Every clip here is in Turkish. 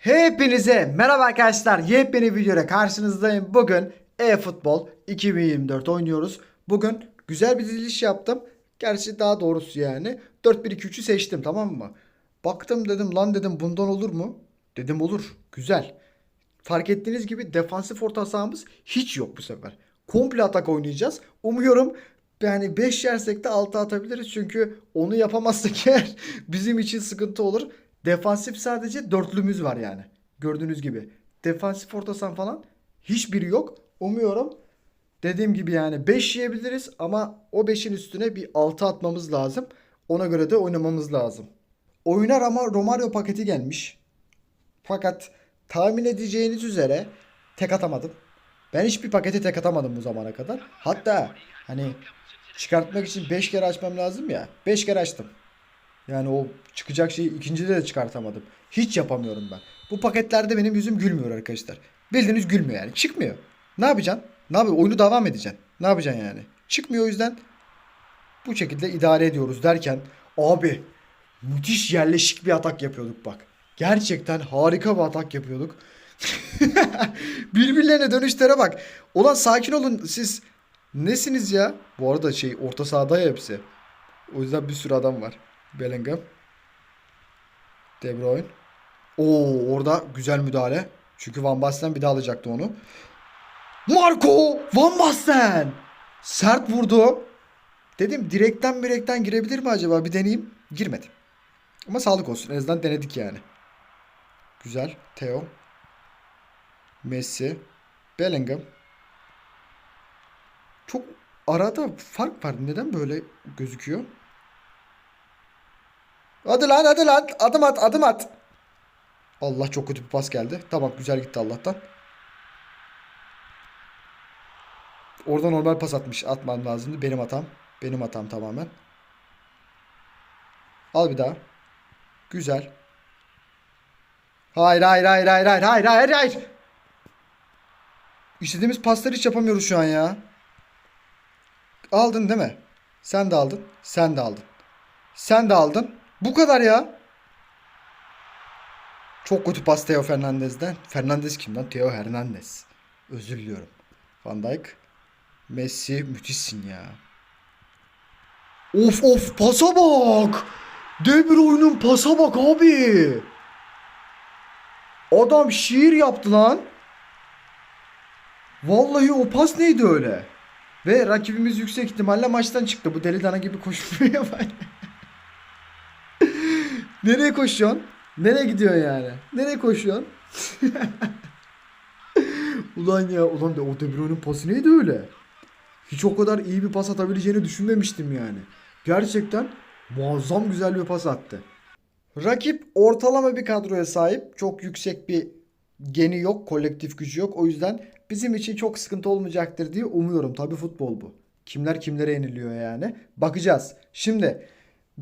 Hepinize merhaba arkadaşlar. Yepyeni videoyla karşınızdayım. Bugün e-futbol 2024 oynuyoruz. Bugün güzel bir diziliş yaptım. Gerçi daha doğrusu yani 4-1-2-3'ü seçtim tamam mı? Baktım dedim lan dedim bundan olur mu? Dedim olur. Güzel. Fark ettiğiniz gibi defansif orta sahamız hiç yok bu sefer. Komple atak oynayacağız. Umuyorum yani 5 yersek de 6 atabiliriz. Çünkü onu yapamazsak eğer bizim için sıkıntı olur. Defansif sadece dörtlümüz var yani. Gördüğünüz gibi. Defansif orta saha falan hiçbiri yok. Umuyorum dediğim gibi yani 5 yiyebiliriz ama o 5'in üstüne bir 6 atmamız lazım. Ona göre de oynamamız lazım. Oynar ama Romario paketi gelmiş. Fakat tahmin edeceğiniz üzere tek atamadım. Ben hiçbir paketi tek atamadım bu zamana kadar. Hatta hani çıkartmak için 5 kere açmam lazım ya. 5 kere açtım. Yani o çıkacak şeyi ikincide de çıkartamadım. Hiç yapamıyorum ben. Bu paketlerde benim yüzüm gülmüyor arkadaşlar. Bildiğiniz gülmüyor yani. Çıkmıyor. Ne yapacaksın? Ne yapacaksın? Oyunu devam edeceksin. Ne yapacaksın yani? Çıkmıyor o yüzden bu şekilde idare ediyoruz derken abi müthiş yerleşik bir atak yapıyorduk bak. Gerçekten harika bir atak yapıyorduk. Birbirlerine dönüşlere bak. Ulan sakin olun siz. Nesiniz ya? Bu arada şey orta sahada ya hepsi. O yüzden bir sürü adam var. Bellingham. De Bruyne. Oo orada güzel müdahale. Çünkü Van Basten bir daha alacaktı onu. Marco Van Basten. Sert vurdu. Dedim direkten direkten girebilir mi acaba? Bir deneyeyim. Girmedi. Ama sağlık olsun. En azından denedik yani. Güzel. Theo. Messi. Bellingham. Çok arada fark var. Neden böyle gözüküyor? Hadi lan hadi lan. Adım at adım at. Allah çok kötü bir pas geldi. Tamam güzel gitti Allah'tan. Orada normal pas atmış. Atman lazımdı. Benim hatam. Benim hatam tamamen. Al bir daha. Güzel. Hayır hayır hayır hayır hayır hayır hayır hayır. İstediğimiz pasları hiç yapamıyoruz şu an ya. Aldın değil mi? Sen de aldın. Sen de aldın. Sen de aldın. Bu kadar ya. Çok kötü pas Theo Fernandez'den. Fernandez kim lan? Theo Hernandez. Özür diliyorum. Van Dijk. Messi müthişsin ya. Of of pasa bak. De Bruyne'un pasa bak abi. Adam şiir yaptı lan. Vallahi o pas neydi öyle? Ve rakibimiz yüksek ihtimalle maçtan çıktı. Bu deli dana gibi koşmuyor. Nereye koşuyorsun? Nereye gidiyorsun yani? Nereye koşuyorsun? ulan ya ulan de o De Bruyne'nin pası neydi öyle? Hiç o kadar iyi bir pas atabileceğini düşünmemiştim yani. Gerçekten muazzam güzel bir pas attı. Rakip ortalama bir kadroya sahip. Çok yüksek bir geni yok, kolektif gücü yok. O yüzden bizim için çok sıkıntı olmayacaktır diye umuyorum. Tabii futbol bu. Kimler kimlere yeniliyor yani. Bakacağız. Şimdi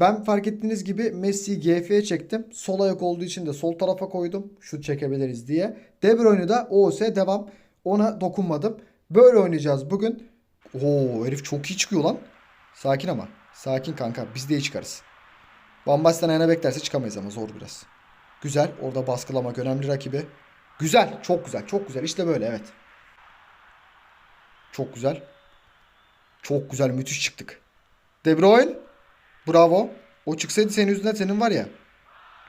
ben fark ettiğiniz gibi Messi'yi GF'ye çektim. Sol ayak olduğu için de sol tarafa koydum. Şut çekebiliriz diye. De Bruyne'u da OS devam. Ona dokunmadım. Böyle oynayacağız bugün. Oo herif çok iyi çıkıyor lan. Sakin ama. Sakin kanka. Biz de iyi çıkarız. Van Basten ayağına beklerse çıkamayız ama zor biraz. Güzel. Orada baskılamak önemli rakibi. Güzel. Çok güzel. Çok güzel. İşte böyle evet. Çok güzel. Çok güzel. Müthiş çıktık. De Bruyne. Bravo. O çıksaydı senin yüzünden senin var ya.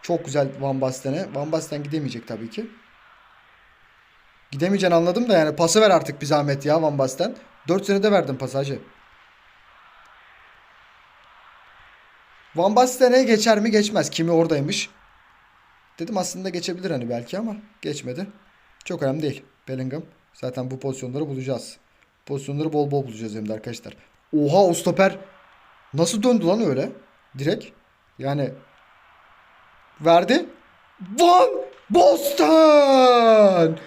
Çok güzel Van Basten'e. Van Basten gidemeyecek tabii ki. Gidemeyeceğini anladım da yani pası ver artık bir zahmet ya Van Basten. 4 senede verdim pasajı. Van Basten'e geçer mi geçmez. Kimi oradaymış. Dedim aslında geçebilir hani belki ama geçmedi. Çok önemli değil. Bellingham. Zaten bu pozisyonları bulacağız. Pozisyonları bol bol bulacağız hem de arkadaşlar. Oha o stoper nasıl döndü lan öyle? Direkt. Yani verdi. Van Basten!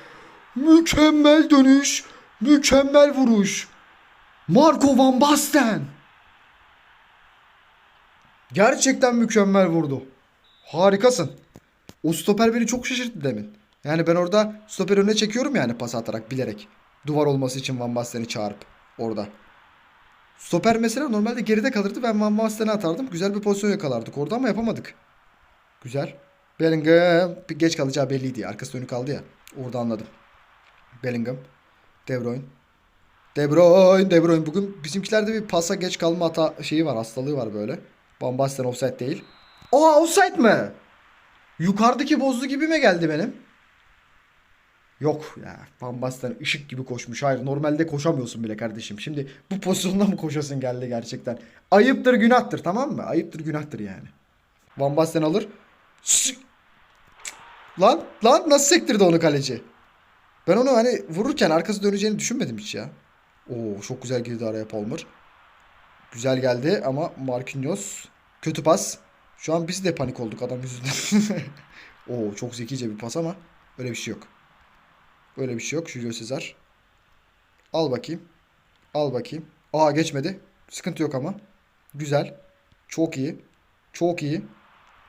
Mükemmel dönüş. Mükemmel vuruş. Marco Van Basten. Gerçekten mükemmel vurdu. Harikasın. O stoper beni çok şaşırttı demin. Yani ben orada stoper önüne çekiyorum yani pas atarak bilerek. Duvar olması için Van Basten'i çağırıp orada. Stoper mesela normalde geride kalırdı. Ben Van Basten'e atardım. Güzel bir pozisyon yakalardık orada ama yapamadık. Güzel. Bellingham geç kalacağı belliydi ya. Arkası dönük kaldı ya. Orada anladım. Bellingham. De Bruyne. De Bruyne. De Bruyne. Bugün bizimkilerde bir pasa geç kalma hata şeyi var. Hastalığı var böyle. Van Basten offside değil. Aa offside mi? Yukarıdaki bozdu gibi mi geldi benim? Yok ya. Van ışık gibi koşmuş. Hayır normalde koşamıyorsun bile kardeşim. Şimdi bu pozisyonda mı koşasın geldi gerçekten. Ayıptır günahtır tamam mı? Ayıptır günahtır yani. Van Basten alır. Lan lan nasıl sektirdi onu kaleci? Ben onu hani vururken arkası döneceğini düşünmedim hiç ya. Oo çok güzel girdi araya Palmer. Güzel geldi ama Marquinhos kötü pas. Şu an biz de panik olduk adam yüzünden. Oo çok zekice bir pas ama öyle bir şey yok. Öyle bir şey yok. Julio Cesar. Al bakayım. Al bakayım. Aa geçmedi. Sıkıntı yok ama. Güzel. Çok iyi. Çok iyi.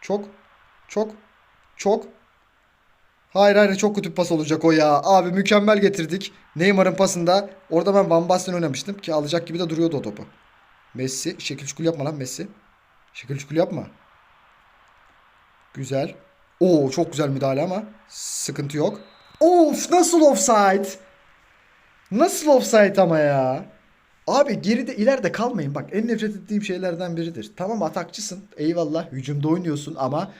Çok. Çok. Çok. Hayır hayır çok kötü pas olacak o ya. Abi mükemmel getirdik. Neymar'ın pasında. Orada ben Van Basten oynamıştım ki alacak gibi de duruyordu o topu. Messi. Şekil çukul yapma lan Messi. Şekil çukul yapma. Güzel. Oo çok güzel müdahale ama sıkıntı yok. Of nasıl offside? Nasıl offside ama ya? Abi geride ileride kalmayın. Bak en nefret ettiğim şeylerden biridir. Tamam atakçısın. Eyvallah hücumda oynuyorsun ama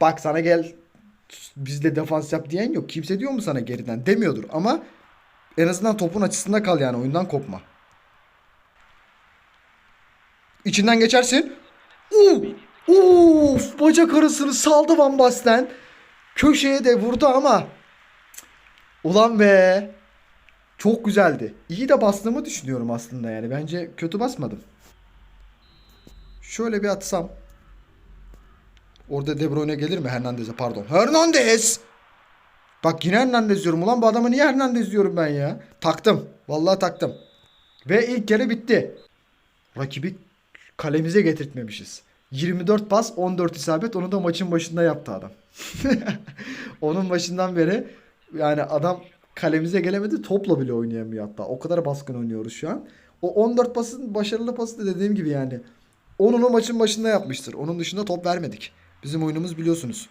bak sana gel bizle defans yap diyen yok. Kimse diyor mu sana geriden? Demiyordur ama en azından topun açısında kal yani oyundan kopma. İçinden geçersin. Uf, uf, bacak arasını saldı Van Basten. Köşeye de vurdu ama ulan be. Çok güzeldi. İyi de bastığımı düşünüyorum aslında yani. Bence kötü basmadım. Şöyle bir atsam. Orada De Bruyne gelir mi Hernandez'e pardon. Hernandez! Bak yine Hernandez diyorum. Ulan bu adamı niye Hernandez diyorum ben ya? Taktım. Vallahi taktım. Ve ilk kere bitti. Rakibi kalemize getirtmemişiz. 24 pas 14 isabet onu da maçın başında yaptı adam. Onun başından beri yani adam kalemize gelemedi topla bile oynayamıyor hatta. O kadar baskın oynuyoruz şu an. O 14 pasın başarılı pası da dediğim gibi yani. Onunu maçın başında yapmıştır. Onun dışında top vermedik. Bizim oyunumuz biliyorsunuz.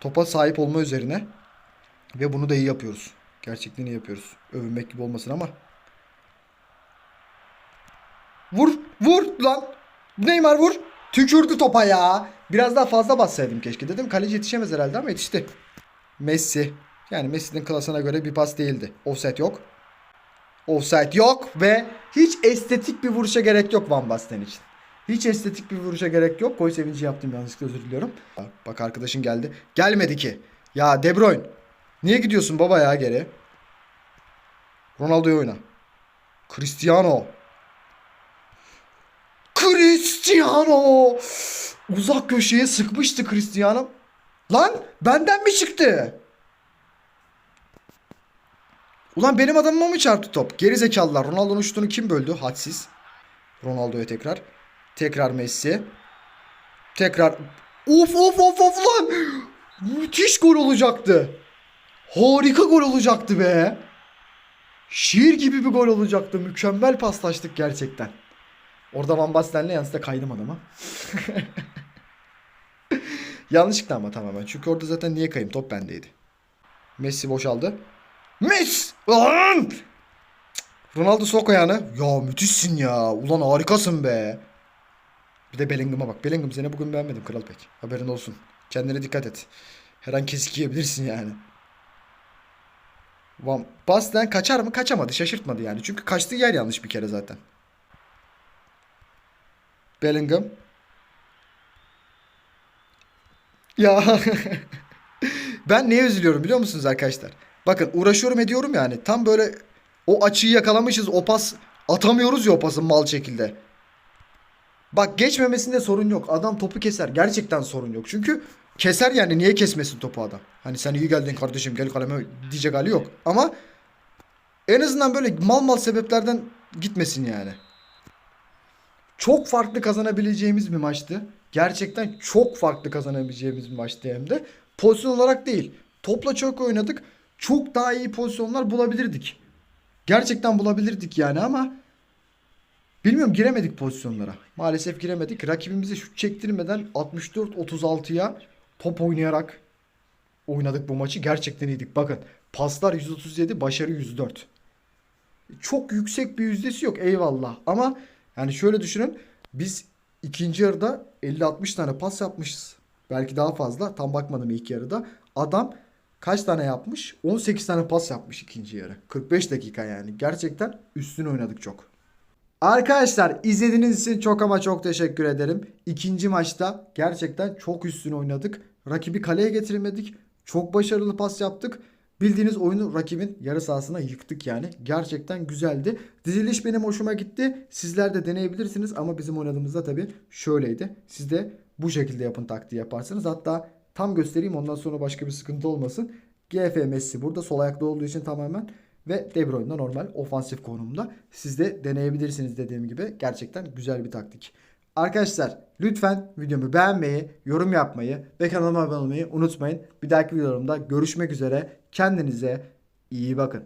Topa sahip olma üzerine. Ve bunu da iyi yapıyoruz. Gerçekten iyi yapıyoruz. Övünmek gibi olmasın ama. Vur. Vur lan. Neymar vur. Tükürdü topa ya. Biraz daha fazla bassaydım keşke. Dedim kaleci yetişemez herhalde ama yetişti. Messi. Yani Messi'nin klasına göre bir pas değildi. Offside yok. Offside yok ve hiç estetik bir vuruşa gerek yok Van Basten için. Hiç estetik bir vuruşa gerek yok. Gol sevinci yaptım yanlışlıkla özür diliyorum. Bak, bak arkadaşın geldi. Gelmedi ki. Ya De Bruyne. Niye gidiyorsun baba ya geri? Ronaldo'yu oyna. Cristiano. Cristiano. Uzak köşeye sıkmıştı Cristiano. Lan benden mi çıktı? Ulan benim adamıma mı çarptı top? Geri zekalılar. Ronaldo'nun şutunu kim böldü? Hadsiz. Ronaldo'ya tekrar. Tekrar Messi. Tekrar. Of of of of lan. Müthiş gol olacaktı. Harika gol olacaktı be. Şiir gibi bir gol olacaktı. Mükemmel paslaştık gerçekten. Orada Van Basten'le yanlışlıkla kaydım adama. Yanlışlıkla ama tamamen. Çünkü orada zaten niye kayayım? Top bendeydi. Messi boşaldı. Messi! Lan! Ronaldo sok ayağını. Ya müthişsin ya. Ulan harikasın be. Bir de Bellingham'a bak. Bellingham seni bugün beğenmedim Kral Pek. Haberin olsun. Kendine dikkat et. Her an kesik yiyebilirsin yani. Van Basten kaçar mı? Kaçamadı. Şaşırtmadı yani. Çünkü kaçtığı yer yanlış bir kere zaten. Bellingham. Ya ben neye üzülüyorum biliyor musunuz arkadaşlar? Bakın uğraşıyorum ediyorum yani. Tam böyle o açıyı yakalamışız. O pas atamıyoruz ya o pası mal şekilde. Bak geçmemesinde sorun yok. Adam topu keser. Gerçekten sorun yok. Çünkü keser yani niye kesmesin topu adam? Hani sen iyi geldin kardeşim gel kaleme diyecek hali yok. Ama en azından böyle mal mal sebeplerden gitmesin yani. Çok farklı kazanabileceğimiz bir maçtı. Gerçekten çok farklı kazanabileceğimiz bir maçtı hem de. Pozisyon olarak değil. Topla çok oynadık. Çok daha iyi pozisyonlar bulabilirdik. Gerçekten bulabilirdik yani ama bilmiyorum giremedik pozisyonlara. Maalesef giremedik. Rakibimize şut çektirmeden 64-36'ya top oynayarak oynadık bu maçı. Gerçekten iyiydik. Bakın paslar 137, başarı 104. Çok yüksek bir yüzdesi yok eyvallah. Ama yani şöyle düşünün. Biz ikinci yarıda 50-60 tane pas yapmışız. Belki daha fazla. Tam bakmadım ilk yarıda. Adam kaç tane yapmış? 18 tane pas yapmış ikinci yarı. 45 dakika yani. Gerçekten üstün oynadık çok. Arkadaşlar izlediğiniz için çok ama çok teşekkür ederim. İkinci maçta gerçekten çok üstün oynadık. Rakibi kaleye getirmedik. Çok başarılı pas yaptık. Bildiğiniz oyunu rakibin yarı sahasına yıktık yani. Gerçekten güzeldi. Diziliş benim hoşuma gitti. Sizler de deneyebilirsiniz ama bizim oynadığımızda tabii şöyleydi. Siz de bu şekilde yapın taktiği yaparsınız. Hatta tam göstereyim ondan sonra başka bir sıkıntı olmasın. GF Messi burada sol ayakta olduğu için tamamen ve De Bruyne normal ofansif konumda. Siz de deneyebilirsiniz dediğim gibi. Gerçekten güzel bir taktik. Arkadaşlar lütfen videomu beğenmeyi, yorum yapmayı ve kanalıma abone olmayı unutmayın. Bir dahaki videolarımda görüşmek üzere. Kendinize iyi bakın.